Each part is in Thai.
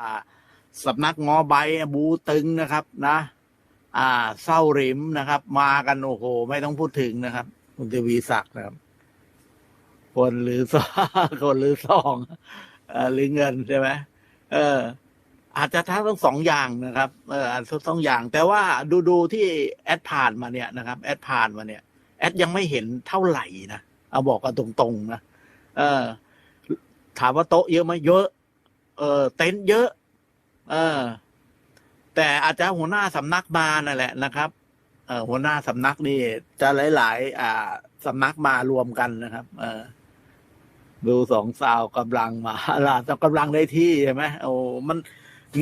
อ่าสำนักงอใบบูตึงนะครับนะ อ่าเศร้าริมนะครับ มากันโอ้โห ไม่ต้องพูดถึงนะครับ คุณทวีศักดิ์นะครับ คนหรือสองคนหรือสองเออหรือเงินใช่ไหมเออ อาจจะทั้งทั้งสองอย่างนะครับเอออาจจะสองอย่าง แต่ว่าดูดูที่แอดผ่านมาเนี่ยนะครับ แอดผ่านมาเนี่ย แอดยังไม่เห็นเท่าไหร่นะเอาบอกกันตรงๆนะเออ ถามว่าโต๊ะเยอะไหมเยอะ เออเต็นท์เยอะ เออ แต่อาจจะหัวหน้าสำนักมานั่นแหละนะครับ เออหัวหน้าสำนักนี่จะหลาย ๆ อ่าสำนักมารวมกันนะครับ เออดูสองสาวกำลังมาลาจะกำลังได้ที่ใช่ไหมโอ้มัน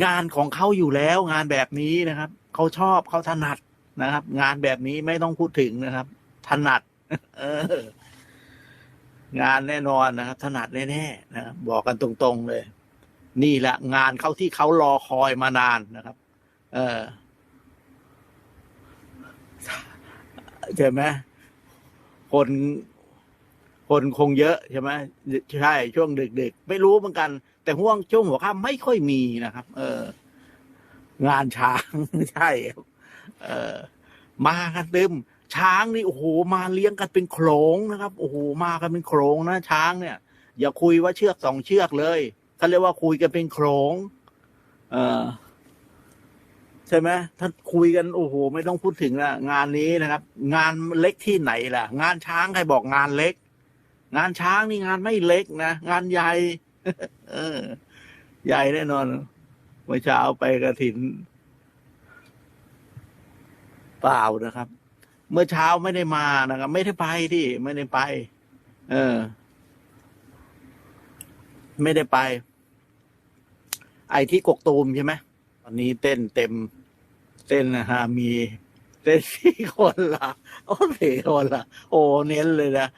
งานของเขาอยู่แล้วงานแบบนี้นะครับเขาชอบเขาถนัดนะครับ งานแบบนี้ไม่ต้องพูดถึงนะครับ ถนัด เออ งานแน่นอนนะครับ ถนัดแน่ๆนะครับบอกกันตรงๆเลย นี่แหละงานเขาที่เขารอคอยมานานนะครับ เออใช่ไหมคนคนคงเยอะใช่ไหมใช่ช่วงดึกๆ ไม่รู้เหมือนกัน แต่ห่วงช่วงหัวค่ำไม่ค่อยมีนะครับ เออ งานช้างใช่เออมากันเต็มช้างนี่โอ้โหมาเลี้ยงกันเป็นโขลงนะครับ โอ้โหมากันเป็นโขลงนะช้างเนี่ย อย่าคุยว่าเชือกสองเชือกเลย เขาเรียกว่าคุยกันเป็นโขลงเออใช่ไหมถ้าคุยกันโอ้โห ไม่ต้องพูดถึงละงานนี้นะครับ งานเล็กที่ไหนล่ะ งานช้างใครบอกงานเล็ก งานช้างนี่งานไม่เล็กนะงานใหญ่เออ ใหญ่แน่นอนเมื่อเช้าไปกระถินเปล่านะครับ เมื่อเช้าไม่ได้มานะครับ ไม่ได้ไปที่ไม่ได้ไป เออ ไม่ได้ไป ไอที่กกตูมใช่ไหมตอนนี้เต้นเต็มเต้นนะฮะมีเต้นสี่คนละโอ้สี่คนละโอ้เน้นเลยนะ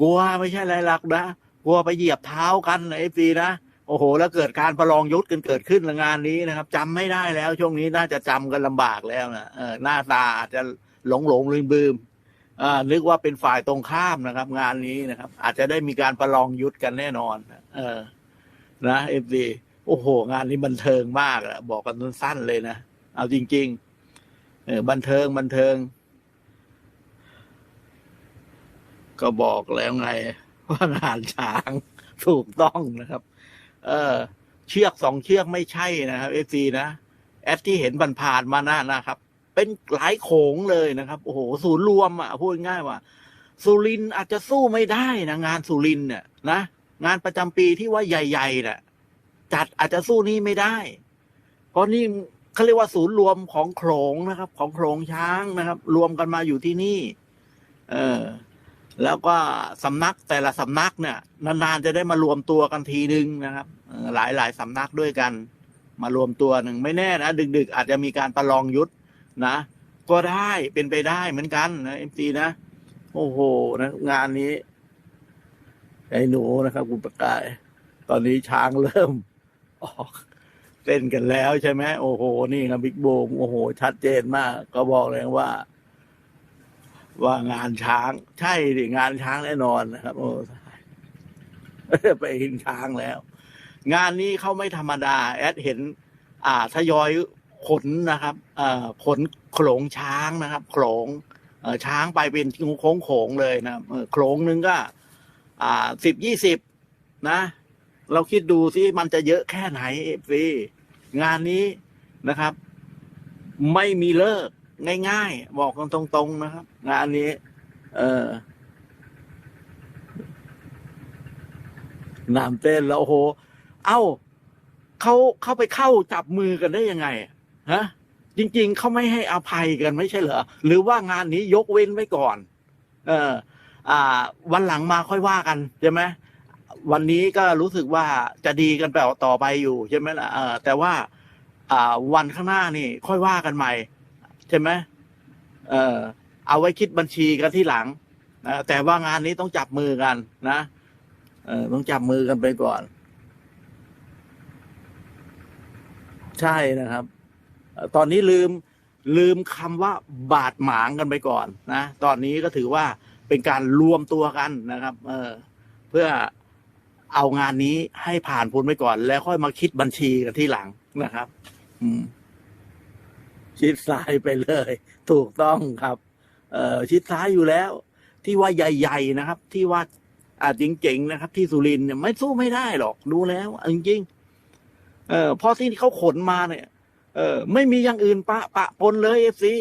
กลัวไม่ใช่อะไรหลักนะกลัวไปเหยียบเท้ากันเอฟซีนะโอ้โห แล้วเกิดการประลองยุทธกันเกิดขึ้นในงานนี้นะครับจำไม่ได้แล้ว ช่วงนี้น่าจะจำกันลำบากแล้วนะเออหน้าตาอาจจะหลงหลงลืมลืมอ่านึกว่าเป็นฝ่ายตรงข้ามนะครับ งานนี้นะครับ อาจจะได้มีการประลองยุทธกันแน่นอน เออ นะเอฟซี โอ้โห งานนี้บันเทิงมากอะบอกกันสั้นๆเลยนะ เอาจริง ๆ เออ บันเทิงบันเทิง ก็บอกแล้วไง ว่างานช้างถูกต้องนะครับ เออ เชือกสองเชือกไม่ใช่นะครับเอฟซีนะแอดที่เห็นผ่านมานะนะครับ เป็นหลายโขงเลยนะครับ โอ้โห ศูนย์รวมอะพูดง่ายว่า สุรินอาจจะสู้ไม่ได้นะงานสุรินเนี่ยนะงานประจำปีที่ว่าใหญ่ๆน่ะ จัดอาจจะสู้นี่ไม่ได้ เพราะนี่เขาเรียกว่าศูนย์รวมของโขลงนะครับ ของโขลงช้างนะครับ รวมกันมาอยู่ที่นี่ เออ แล้วก็สำนักแต่ละสำนักเนี่ย นานๆจะได้มารวมตัวกันทีนึงนะครับหลายหลายๆสำนักด้วยกัน มารวมตัวหนึ่งไม่แน่นะดึก ๆ อาจจะมีการประลองยุทธนะก็ได้เป็นไปได้เหมือนกันนะเอ็มซีนะโอ้โหนะงานนี้ไอ้หนูนะครับ คุณประกาย ตอนนี้ช้างเริ่ม ออกเต้นกันแล้วใช่ไหมโอ้โห นี่ครับบิ๊กโบมโอ้โห ชัดเจนมาก ก็บอกเลยว่า ว่างานช้าง ใช่ดิงานช้างแน่นอนนะครับ โอ้ไปเห็นช้างแล้ว งานนี้เขาไม่ธรรมดา แอดเห็น อ่าทยอยขนนะครับเอ่อขนโขลงช้างนะครับโขลงเอ่อช้างไปเป็นโค้งโขงเลยนะโขลงหนึ่งก็ อ่าสิบยี่สิบนะ เราคิดดูสิมันจะเยอะแค่ไหนเอฟซีงานนี้นะครับ ไม่มีเลิกง่ายๆ บอกกันตรงๆนะครับ งานนี้ เออน้ำเต้นแล้วโอ้โห เอ้าเขาเข้าไปเข้าจับมือกันได้ยังไงฮะจริง ๆเขาไม่ให้อภัยกันไม่ใช่เหรอหรือว่างานนี้ยกเว้นไว้ก่อน เออ อ่า วันหลังมาค่อยว่ากันใช่ไหม วันนี้ก็รู้สึกว่าจะดีกันไปต่อไปอยู่ใช่ไหมล่ะเออแต่ว่า อ่า วันข้างหน้านี่ ค่อยว่ากันใหม่ ใช่ไหมเออเอาไว้คิดบัญชีกันที่หลังนะแต่ว่างานนี้ต้องจับมือกัน นะเออต้องจับมือกันไปก่อน ใช่นะครับ ตอนนี้ลืมลืมคำว่าบาดหมางกันไปก่อน นะ ตอนนี้ก็ถือว่าเป็นการรวมตัวกันนะครับ เออเพื่อ เอางานนี้ให้ผ่านพ้นไปก่อน แล้วค่อยมาคิดบัญชีกันที่หลังนะครับ อืม ชิดซ้ายไปเลย ถูกต้องครับ เอ่อชิดซ้ายอยู่แล้ว ที่ว่าใหญ่ๆนะครับ ที่ว่าอาจเจ๋งๆนะครับ ที่สุรินเนี่ยไม่สู้ไม่ได้หรอกดูแล้วจริงๆเออพราะที่เขาขนมาเนี่ย เออ ไม่มีอย่างอื่นปะปะปนเลยเอฟซี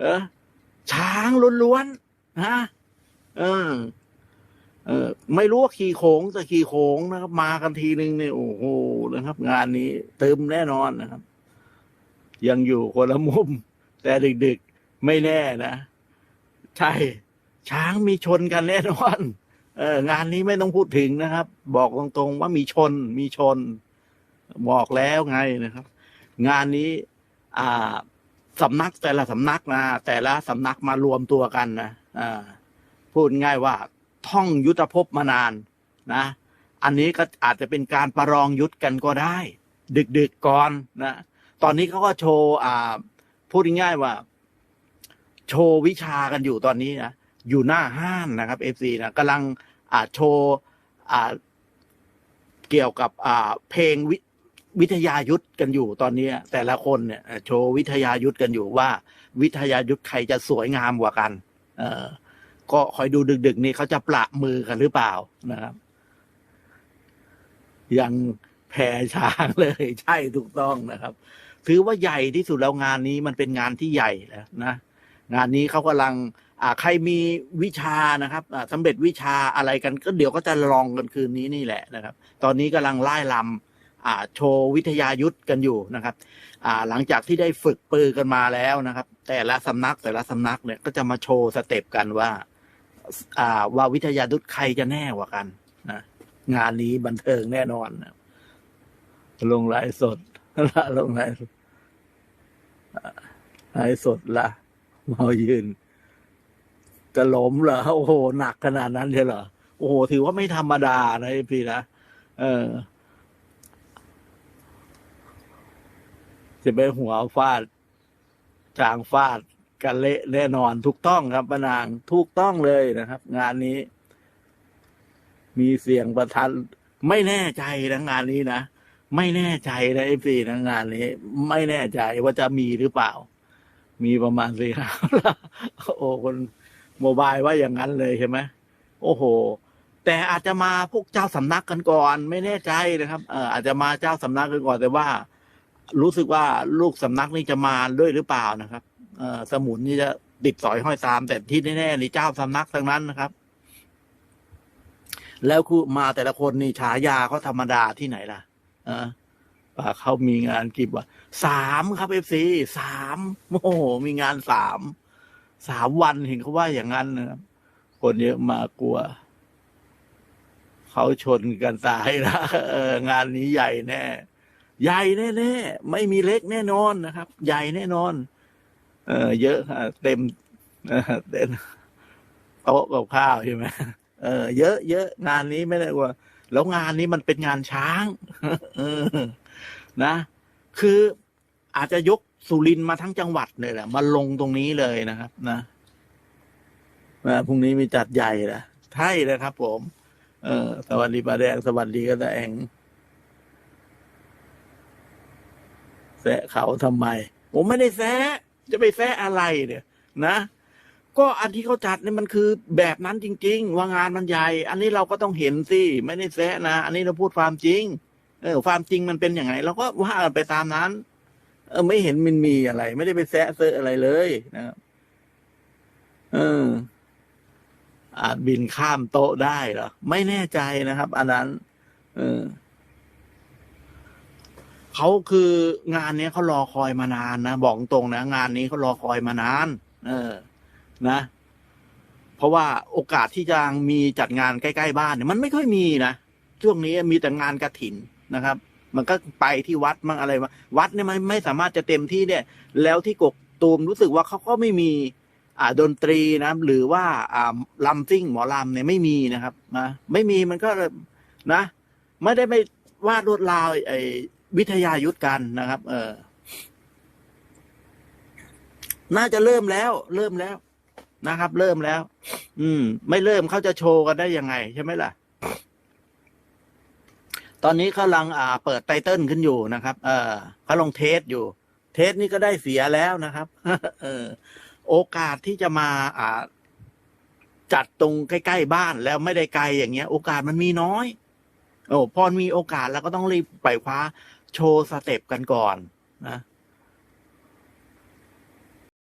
เออช้างล้วนๆนะเออ เออไม่รู้ว่าขี่โขงแต่ขี่โขงนะครับ มากันทีหนึ่งเนี่ยโอ้โหนะครับ งานนี้เติมแน่นอนนะครับ ยังอยู่คนละมุม แต่ดึกๆไม่แน่นะใช่ ช้างมีชนกันแน่นอนเอองานนี้ไม่ต้องพูดถึงนะครับ บอกตรงๆว่ามีชนมีชน บอกแล้วไงนะครับ งานนี้ อ่าสำนักแต่ละสำนักนะแต่ละสำนักมารวมตัวกันนะอ่าพูดง่ายว่า ท่องยุทธภพมานานนะ อันนี้ก็อาจจะเป็นการประลองยุทธกันก็ได้ ดึกๆก่อนนะ ตอนนี้เขาก็โชว์อ่าพูดง่ายๆว่า โชว์วิชากันอยู่ตอนนี้นะอยู่หน้าห้านนะครับเอฟซีนะกำลังอ่าโชว์อ่าเกี่ยวกับอ่าเพลงวิวิทยายุทธกันอยู่ตอนนี้ แต่ละคนเนี่ยโชว์วิทยายุทธกันอยู่ว่า วิทยายุทธใครจะสวยงามกว่ากัน เออ ก็คอยดูดึก ๆ นี่เขาจะประมือกันหรือเปล่านะครับ ยังแพ้ช้างเลย ใช่ถูกต้องนะครับ ถือว่าใหญ่ที่สุดแล้วงานนี้มันเป็นงานที่ใหญ่แล้วนะงานนี้เขากำลัง อ่าใครมีวิชานะครับอ่าสำเร็จวิชาอะไรกัน ก็เดี๋ยวก็จะลองกันคืนนี้นี่แหละนะครับ ตอนนี้กำลังไล่ลำอ่าโชว์วิทยายุทธกันอยู่นะครับอ่าหลังจากที่ได้ฝึกปือกันมาแล้วนะครับ แต่ละสำนักแต่ละสำนักเนี่ยก็จะมาโชว์สเต็ปกันว่า อ่าว่าวิทยายุทธใครจะแน่กว่ากันนะงานนี้บันเทิงแน่นอนนะลงไลฟ์สดละลงไลฟ์สดอ่าไลฟ์สดละมายืนจะล้มเหรอโอ้โหหนักขนาดนั้นเลยเหรอโอ้โหถือว่าไม่ธรรมดานะพี่นะเออ จะไปหัวฟาดจางฟาด กันเละแน่นอนถูกต้องครับป้านางถูกต้องเลยนะครับ งานนี้ มีเสียงประทัดไม่แน่ใจนะงานนี้นะไม่แน่ใจนะเอฟซีนะงานนี้ ไม่แน่ใจว่าจะมีหรือเปล่า มีประมาณสี่ห้าโอ้คนโมบายว่าอย่างนั้นเลยใช่ไหมโอ้โห แต่อาจจะมาพวกเจ้าสำนักกันก่อน ไม่แน่ใจนะครับ เอออาจจะมาเจ้าสำนักกันก่อนแต่ว่า รู้สึกว่าลูกสำนักนี่จะมาด้วยหรือเปล่านะครับ สมุนนี่จะติดสอยห้อยตาม แต่ที่แน่ๆนี่เจ้าสำนักทั้งนั้นนะครับ แล้วคือมาแต่ละคนนี่ฉายาเขาธรรมดาที่ไหนล่ะเออป่าเขามีงานกี่วันสามครับเอฟซีสามโอ้โหมีงานสามสามวันเห็นเขาว่าอย่างนั้นนะครับคนเยอะมากลัว เขาชนกันตายนะงานนี้ใหญ่แน่ ใหญ่แน่ๆไม่มีเล็กแน่นอนนะครับ ใหญ่แน่นอน เออเยอะเต็มเต็มโต๊ะกับข้าวใช่ไหมเออเยอะเยอะงานนี้ไม่ได้ว่า แล้วงานนี้มันเป็นงานช้างเออนะ คืออาจจะยกสุรินมาทั้งจังหวัดเลยแหละมาลงตรงนี้เลยนะครับ นะนะพรุ่งนี้มีจัดใหญ่นะใช่เลยครับ ผม เออสวัสดีป้าแดงสวัสดีก็แดงแซะเขาทำไม ผมไม่ได้แซะ จะไปแซะอะไรเนี่ยนะ ก็อันที่เขาจัดเนี่ยมันคือแบบนั้นจริง ๆ ว่างานมันใหญ่ อันนี้เราก็ต้องเห็นสิไม่ได้แซะนะ อันนี้เราพูดความจริง เออ ความจริงมันเป็นอย่างไรเราก็ว่าไปตามนั้น เออ ไม่เห็นมันมีอะไร ไม่ได้ไปแซะเซออะไรเลยนะครับเอออาจบินข้ามโต๊ะได้เหรอไม่แน่ใจนะครับ อันนั้น เออ เขาคืองานนี้เขารอคอยมานานนะบอกตรงนะงานนี้เขารอคอยมานาน เออ นะ เพราะว่าโอกาสที่จะมีจัดงานใกล้ๆบ้านเนี่ยมันไม่ค่อยมีนะช่วงนี้มีแต่งานกระถินนะครับ มันก็ไปที่วัดมั่งอะไรมาวัดเนี่ยไมันไม่สามารถจะเต็มที่เนี่ย แล้วที่กกตูมรู้สึกว่าเขาก็ไม่มี อ่าดนตรีนะหรือว่า อ่าลำซิ่งหมอลำเนี่ยไม่มีนะครับนะไม่มีมันก็นะไม่ได้ไม่วาดลวดลายไอ้ วิทยายุทธกันนะครับ เออน่าจะเริ่มแล้ว เริ่มแล้วนะครับ เริ่มแล้ว อืม ไม่เริ่มเขาจะโชว์กันได้ยังไง ใช่ไหมล่ะ ตอนนี้กำลังอ่า เปิดไตเติ้ลขึ้นอยู่นะครับ เออเขาลงเทสอยู่ เทสนี่ก็ได้เสียแล้วนะครับ เออ โอกาสที่จะมาอ่า จัดตรงใกล้ๆบ้านแล้วไม่ได้ไกลอย่างเงี้ย โอกาสมันมีน้อย โอ้พอมีโอกาสแล้วก็ต้องรีบไปคว้า โชว์สเต็ปกันก่อนนะ